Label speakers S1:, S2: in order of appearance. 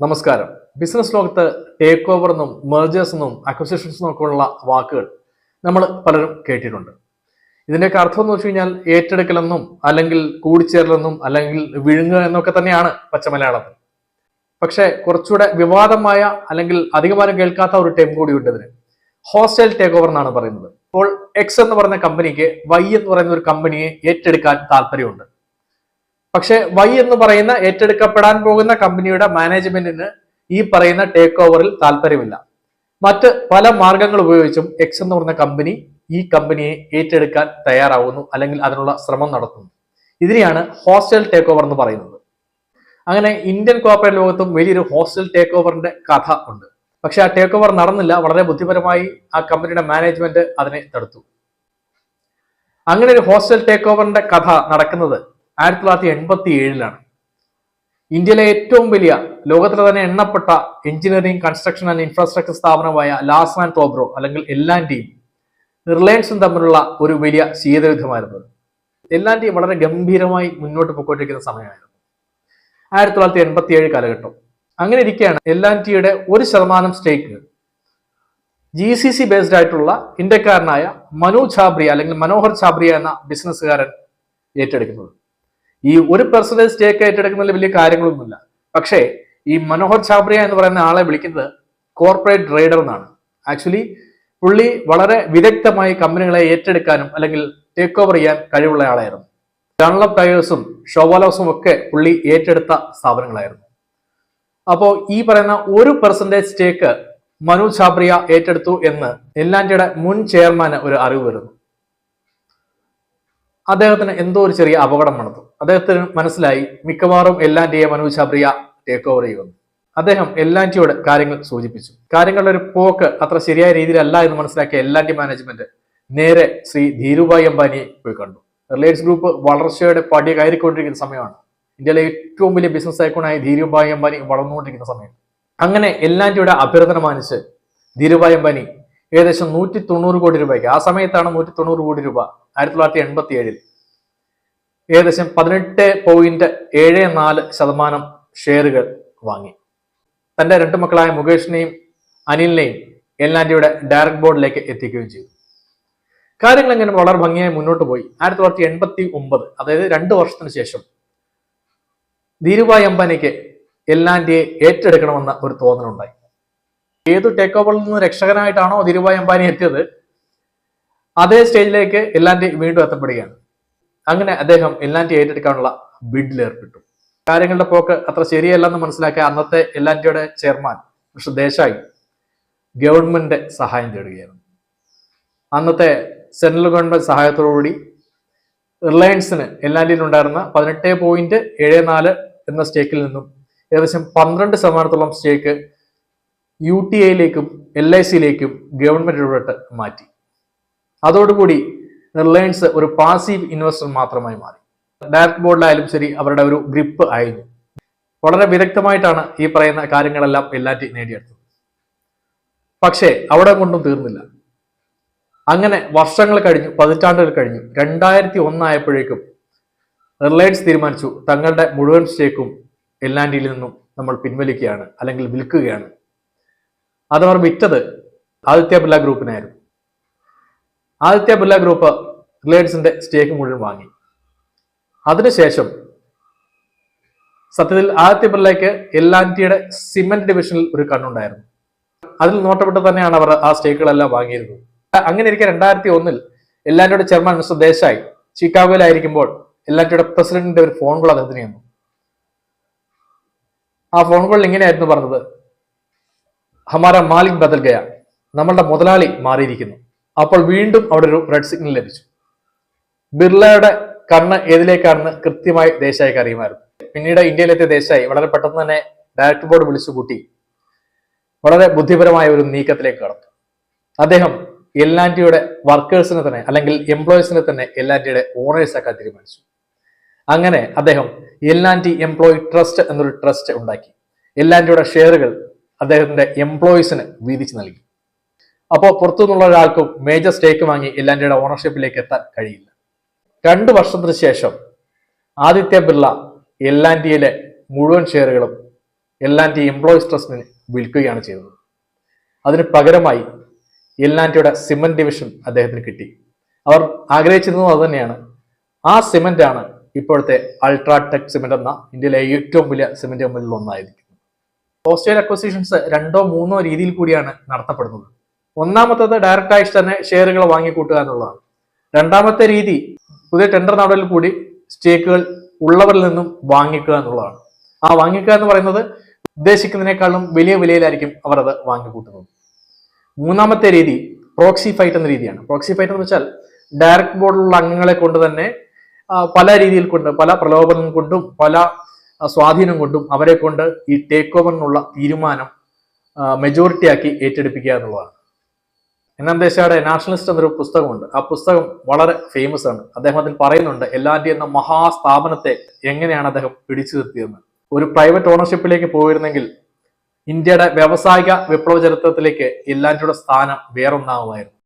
S1: നമസ്കാരം. ബിസിനസ് ലോകത്ത് take over എന്നും മെർജേഴ്സ് എന്നും അക്വസിഷൻസ് എന്നൊക്കെയുള്ള വാക്കുകൾ നമ്മൾ പലരും കേട്ടിട്ടുണ്ട്. ഇതിന്റെയൊക്കെ അർത്ഥം എന്ന് വെച്ച് കഴിഞ്ഞാൽ ഏറ്റെടുക്കലെന്നും അല്ലെങ്കിൽ കൂടിച്ചേരലെന്നും അല്ലെങ്കിൽ വിഴുങ്ങുക എന്നൊക്കെ തന്നെയാണ് പച്ചമലയാളം. പക്ഷെ കുറച്ചുകൂടെ വിവാദമായ അല്ലെങ്കിൽ അധികമാരും കേൾക്കാത്ത ഒരു ടൈം കൂടി ഉണ്ട് ഇതിന്. ഹോസ്റ്റൽ ടേക്ക് ഓവർ എന്നാണ് പറയുന്നത്. അപ്പോൾ എക്സ് എന്ന് പറയുന്ന കമ്പനിക്ക് വൈ എന്ന് പറയുന്ന ഒരു കമ്പനിയെ ഏറ്റെടുക്കാൻ താല്പര്യമുണ്ട്. പക്ഷെ വൈ എന്ന് പറയുന്ന ഏറ്റെടുക്കപ്പെടാൻ പോകുന്ന കമ്പനിയുടെ മാനേജ്മെന്റിന് ഈ പറയുന്ന ടേക്ക് ഓവറിൽ താല്പര്യമില്ല. മറ്റ് പല മാർഗങ്ങൾ ഉപയോഗിച്ചും എക്സ് എന്ന് പറഞ്ഞ കമ്പനി ഈ കമ്പനിയെ ഏറ്റെടുക്കാൻ തയ്യാറാവുന്നു അല്ലെങ്കിൽ അതിനുള്ള ശ്രമം നടത്തുന്നു. ഇതിനെയാണ് ഹോസ്റ്റൽ ടേക്ക് ഓവർ എന്ന് പറയുന്നത്. അങ്ങനെ ഇന്ത്യൻ കോർപ്പറേറ്റ് ലോകത്തും വലിയൊരു ഹോസ്റ്റൽ ടേക്ക് ഓവറിന്റെ കഥ ഉണ്ട്. പക്ഷെ ആ ടേക്ക് ഓവർ നടന്നില്ല വളരെ ബുദ്ധിപരമായി ആ കമ്പനിയുടെ മാനേജ്മെന്റ് അതിനെ തടുത്തു. അങ്ങനെ ഒരു ഹോസ്റ്റൽ ടേക്ക് ഓവറിന്റെ കഥ നടക്കുന്നത് ആയിരത്തി തൊള്ളായിരത്തി എൺപത്തി ഏഴിലാണ് ഇന്ത്യയിലെ ഏറ്റവും വലിയ ലോകത്തിലെ തന്നെ എണ്ണപ്പെട്ട എഞ്ചിനീയറിംഗ് കൺസ്ട്രക്ഷൻ ആൻഡ് ഇൻഫ്രാസ്ട്രക്ചർ സ്ഥാപനമായ ലാസ് ആൻഡ് ടോബ്രോ അല്ലെങ്കിൽ എല്ലാൻഡിയും റിലയൻസും തമ്മിലുള്ള ഒരു വലിയ ശീതയുദ്ധമായിരുന്നു. എല്ലാൻഡി വളരെ ഗംഭീരമായി മുന്നോട്ട് പോയിക്കൊണ്ടിരിക്കുന്ന സമയമായിരുന്നു. ആയിരത്തി തൊള്ളായിരത്തി എൺപത്തി ഏഴ് കാലഘട്ടം അങ്ങനെ ഇരിക്കുകയാണ് എല്ലാന്റിയുടെ ഒരു ശതമാനം stake. G C C based ആയിട്ടുള്ള ഇന്ത്യക്കാരനായ മനു ഛാബ്രിയ അല്ലെങ്കിൽ മനോഹർ ഛാബ്രിയ എന്ന ബിസിനസ്സുകാരൻ ഏറ്റെടുക്കുന്നത്. ഈ ഒരു പെർസെന്റേജ് സ്റ്റേക്ക് ഏറ്റെടുക്കുന്നതിൽ വലിയ കാര്യങ്ങളൊന്നുമില്ല. പക്ഷേ ഈ മനോഹർ ഛാബ്രിയ എന്ന് പറയുന്ന ആളെ വിളിക്കുന്നത് കോർപ്പറേറ്റ് ട്രേഡർ എന്നാണ്. ആക്ച്വലി പുള്ളി വളരെ വിദഗ്ധമായി കമ്പനികളെ ഏറ്റെടുക്കാനും അല്ലെങ്കിൽ ടേക്ക് ഓവർ ചെയ്യാൻ കഴിവുള്ള ആളായിരുന്നു. ഡൺലപ്പ് ടയേഴ്സും ഷോവാലോസും ഒക്കെ പുള്ളി ഏറ്റെടുത്ത സ്ഥാപനങ്ങളായിരുന്നു. അപ്പോൾ ഈ പറയുന്ന ഒരു പെർസെന്റേജ് സ്റ്റേക്ക് മനു ഛാബ്രിയ ഏറ്റെടുത്തു എന്ന് എല്ലാന്റയുടെ മുൻ ചെയർമാന് ഒരു അറിവ് വരുന്നു. അദ്ദേഹത്തിന് എന്തോ ഒരു ചെറിയ അപകടം നടന്നു. അദ്ദേഹത്തിന് മനസ്സിലായി മിക്കവാറും എല്ലാന്റയെ മനു ചാബ്രിയ ടേക്ക് ഓവർ ചെയ്യുമെന്ന് അദ്ദേഹം എല്ലാന്റിയോട് കാര്യങ്ങൾ സൂചിപ്പിച്ചു. കാര്യങ്ങളുടെ ഒരു പോക്ക് അത്ര ശരിയായ രീതിയിലല്ല എന്ന് മനസ്സിലാക്കിയ എല്ലാന്റി മാനേജ്മെന്റ് നേരെ ശ്രീ ധീരുഭായ് അംബാനിയെ പോയി കണ്ടു. റിലയൻസ് ഗ്രൂപ്പ് വളർച്ചയുടെ പടി കയറിക്കൊണ്ടിരിക്കുന്ന സമയമാണ്. ഇന്ത്യയിലെ ഏറ്റവും വലിയ ബിസിനസ് ഐക്കോണായ ധീരുഭായ് അംബാനി വളർന്നുകൊണ്ടിരിക്കുന്ന സമയം. അങ്ങനെ എല്ലാന്റിയുടെ അഭ്യർത്ഥന മാനിച്ച് ധീരുഭായ് അംബാനി ഏകദേശം നൂറ്റി തൊണ്ണൂറ് കോടി രൂപയ്ക്ക് ആ സമയത്താണ് നൂറ്റി തൊണ്ണൂറ് കോടി രൂപ ആയിരത്തി തൊള്ളായിരത്തി എൺപത്തി ഏഴിൽ ഏകദേശം പതിനെട്ട് പോയിന്റ് ഏഴ് നാല് ശതമാനം ഷെയറുകൾ വാങ്ങി. തന്റെ രണ്ട് മക്കളായ മുകേഷിനെയും അനിലിനെയും എല്ലാന്റിയുടെ ഡയറക്ട് ബോർഡിലേക്ക് എത്തിക്കുകയും ചെയ്തു. കാര്യങ്ങൾ എങ്ങനെ വളരെ ഭംഗിയായി മുന്നോട്ട് പോയി. ആയിരത്തി തൊള്ളായിരത്തി എൺപത്തി ഒമ്പത് അതായത് രണ്ട് വർഷത്തിന് ശേഷം ധീരുഭായ് അംബാനിക്ക് എല്ലാന്റിയെ ഏറ്റെടുക്കണമെന്ന ഒരു തോന്നലുണ്ടായി. ഏത് ടേക്ക് ഓവറിൽ നിന്ന് രക്ഷകനായിട്ടാണോ ധീരുഭായ് അംബാനി എത്തിയത്? അതേ സ്റ്റേജിലേക്ക് എല്ലാന്റി വീണ്ടും എത്തപ്പെടുകയാണ്. അങ്ങനെ അദ്ദേഹം എല്ലാന്റി ഏറ്റെടുക്കാനുള്ള ബിഡിൽ ഏർപ്പെട്ടു. കാര്യങ്ങളുടെ പോക്ക് അത്ര ശരിയല്ലെന്ന് മനസ്സിലാക്കിയ അന്നത്തെ എല്ലാന്റിയുടെ ചെയർമാൻ മിസ്റ്റർ ദേശായി ഗവൺമെന്റ് സഹായം തേടുകയായിരുന്നു. അന്നത്തെ സെൻട്രൽ ഗവൺമെന്റ് സഹായത്തോടുകൂടി റിലയൻസിന് എല്ലാന്റിയിൽ ഉണ്ടായിരുന്ന പതിനെട്ട് പോയിന്റ് ഏഴ് നാല് എന്ന സ്റ്റേക്കിൽ നിന്നും ഏകദേശം പന്ത്രണ്ട് ശതമാനത്തോളം സ്റ്റേക്ക് യു ടി ഐയിലേക്കും എൽ ഐ സിയിലേക്കും ഗവൺമെന്റ് ഇടപെട്ട് മാറ്റി. അതോടുകൂടി റിലയൻസ് ഒരു പാസീവ് ഇൻവെസ്റ്റർ മാത്രമായി മാറി. ഡയറക്ട് ബോർഡിലായാലും ശരി അവരുടെ ഒരു ഗ്രിപ്പ് ആയിരുന്നു. വളരെ വിദഗ്ധമായിട്ടാണ് ഈ പറയുന്ന കാര്യങ്ങളെല്ലാം എല്ലാറ്റി നേടിയെടുത്തത്. പക്ഷേ അവിടെ കൊണ്ടും തീർന്നില്ല. അങ്ങനെ വർഷങ്ങൾ കഴിഞ്ഞു പതിറ്റാണ്ടുകൾ കഴിഞ്ഞു. രണ്ടായിരത്തി ഒന്നായപ്പോഴേക്കും റിലയൻസ് തീരുമാനിച്ചു തങ്ങളുടെ മുഴുവൻ സ്റ്റേക്കും എല്ലാൻഡിയിൽ നിന്നും നമ്മൾ പിൻവലിക്കുകയാണ് അല്ലെങ്കിൽ വിൽക്കുകയാണ്. അതവർ വിറ്റത് ആദിത്യ ബിർല ഗ്രൂപ്പിനായിരുന്നു. ആദിത്യ ബിർല ഗ്രൂപ്പ് റിലയൻസിന്റെ സ്റ്റേക്ക് മുഴുവൻ വാങ്ങി. അതിനുശേഷം സത്യത്തിൽ ആദിത്യ ബിർലയ്ക്ക് എല്ലാന്റിയുടെ സിമെന്റ് ഡിവിഷനിൽ ഒരു കണ്ണുണ്ടായിരുന്നു. അതിൽ നോട്ടപ്പെട്ട് തന്നെയാണ് അവർ ആ സ്റ്റേക്കുകളെല്ലാം വാങ്ങിയിരുന്നത്. അങ്ങനെ ഇരിക്കെ രണ്ടായിരത്തി ഒന്നിൽ എല്ലാന്റിയുടെ ചെയർമാൻ മിസ്റ്റർ ദേശായി ചിക്കാഗോയിലായിരിക്കുമ്പോൾ എല്ലാന്റിയുടെ പ്രസിഡന്റിന്റെ ഒരു ഫോൺ കോൾ അദ്ദേഹത്തിന് വന്നു ആ ഫോൺ കോളിൽ ഇങ്ങനെയായിരുന്നു പറഞ്ഞത് ഹമാര മാലിക് ബദൽ ഗയ നമ്മളുടെ മുതലാളി മാറിയിരിക്കുന്നു. അപ്പോൾ വീണ്ടും അവിടെ ഒരു റെഡ് സിഗ്നൽ ലഭിച്ചു. ബിർളയുടെ കണ്ണ് ഏതിലേക്കാണെന്ന് കൃത്യമായി ദേശായിക്ക് അറിയുമായിരുന്നു. പിന്നീട് ഇന്ത്യയിലെത്തിയ ദേശായി വളരെ പെട്ടെന്ന് തന്നെ ഡയറക്ടർ ബോർഡ് വിളിച്ചു കൂട്ടി. വളരെ ബുദ്ധിപരമായ ഒരു നീക്കത്തിലേക്ക് കടന്നു. അദ്ദേഹം എല്ലാന്റിയുടെ വർക്കേഴ്സിനെ തന്നെ അല്ലെങ്കിൽ എംപ്ലോയീസിനെ തന്നെ എല്ലാന്റിയുടെ ഓണേഴ്സ് ആക്കാൻ തീരുമാനിച്ചു. അങ്ങനെ അദ്ദേഹം L and T employee trust എന്നൊരു ട്രസ്റ്റ് ഉണ്ടാക്കി. എല്ലാന്റിയുടെ ഷെയറുകൾ അദ്ദേഹത്തിന്റെ എംപ്ലോയീസിന് വീതിച്ചു നൽകി. അപ്പോൾ പുറത്തുനിന്നുള്ള ഒരാൾക്കും മേജർ സ്റ്റേക്ക് വാങ്ങി എല്ലാന്റിയുടെ ഓണർഷിപ്പിലേക്ക് എത്താൻ കഴിയില്ല. രണ്ട് വർഷത്തിന് ശേഷം ആദിത്യ ബിർള എല്ലാൻഡിയിലെ മുഴുവൻ ഷെയറുകളും എല്ലാൻഡി എംപ്ലോയീസ് ട്രസ്റ്റിന് വിൽക്കുകയാണ് ചെയ്തത്. അതിന് പകരമായി എല്ലാൻഡിയുടെ സിമെന്റ് ഡിവിഷൻ അദ്ദേഹത്തിന് കിട്ടി. അവർ ആഗ്രഹിച്ചിരുന്നത് അത് തന്നെയാണ്. ആ സിമന്റ് ആണ് ഇപ്പോഴത്തെ അൾട്രാടെക് സിമന്റ് എന്ന ഇന്ത്യയിലെ ഏറ്റവും വലിയ സിമന്റ് കമ്പനികളിൽ ഒന്നായിരിക്കും ഓസ്ട്രേലിയ അക്വസിഷൻസ് രണ്ടോ മൂന്നോ രീതിയിൽ കൂടിയാണ് നടത്തപ്പെടുന്നത്. ഒന്നാമത്തത് ഡയറക്റ്റ് ആയിട്ട് തന്നെ ഷെയറുകൾ വാങ്ങിക്കൂട്ടുക എന്നുള്ളതാണ്. രണ്ടാമത്തെ രീതി പുതിയ ടെൻഡർ നടപടിയിൽ കൂടി സ്റ്റേക്കുകൾ ഉള്ളവരിൽ നിന്നും വാങ്ങിക്കുക എന്നുള്ളതാണ്. ആ വാങ്ങിക്കുക എന്ന് പറയുന്നത് ഉദ്ദേശിക്കുന്നതിനേക്കാളും വലിയ വിലയിലായിരിക്കും അവർ അത് വാങ്ങിക്കൂട്ടുന്നത്. മൂന്നാമത്തെ രീതി പ്രോക്സി ഫൈറ്റ് എന്ന രീതിയാണ്. പ്രോക്സി ഫൈറ്റ് എന്ന് വെച്ചാൽ ഡയറക്ട് ബോർഡിലുള്ള അംഗങ്ങളെ കൊണ്ട് തന്നെ പല രീതിയിൽ കൊണ്ട് പല പ്രലോഭനം കൊണ്ടും പല സ്വാധീനം കൊണ്ടും അവരെ കൊണ്ട് ഈ ടേക്ക് ഓവറിനുള്ള തീരുമാനം മെജോറിറ്റി ആക്കി ഏറ്റെടുപ്പിക്കുക എന്നുള്ളതാണ്. എന്നാൽ ദേശയുടെ നാഷണലിസ്റ്റ് എന്നൊരു പുസ്തകമുണ്ട്. ആ പുസ്തകം വളരെ ഫേമസ് ആണ്. അദ്ദേഹം അതിൽ പറയുന്നുണ്ട് എല്ലാറ്റി എന്ന മഹാസ്ഥാപനത്തെ എങ്ങനെയാണ് അദ്ദേഹം പിടിച്ചു നിർത്തിയതെന്ന്? ഒരു പ്രൈവറ്റ് ഓണർഷിപ്പിലേക്ക് പോയിരുന്നെങ്കിൽ ഇന്ത്യയുടെ വ്യവസായിക വിപ്ലവ ചരിത്രത്തിലേക്ക് എല്ലാറ്റിയുടെ സ്ഥാനം വേറൊന്നാകുമായിരുന്നു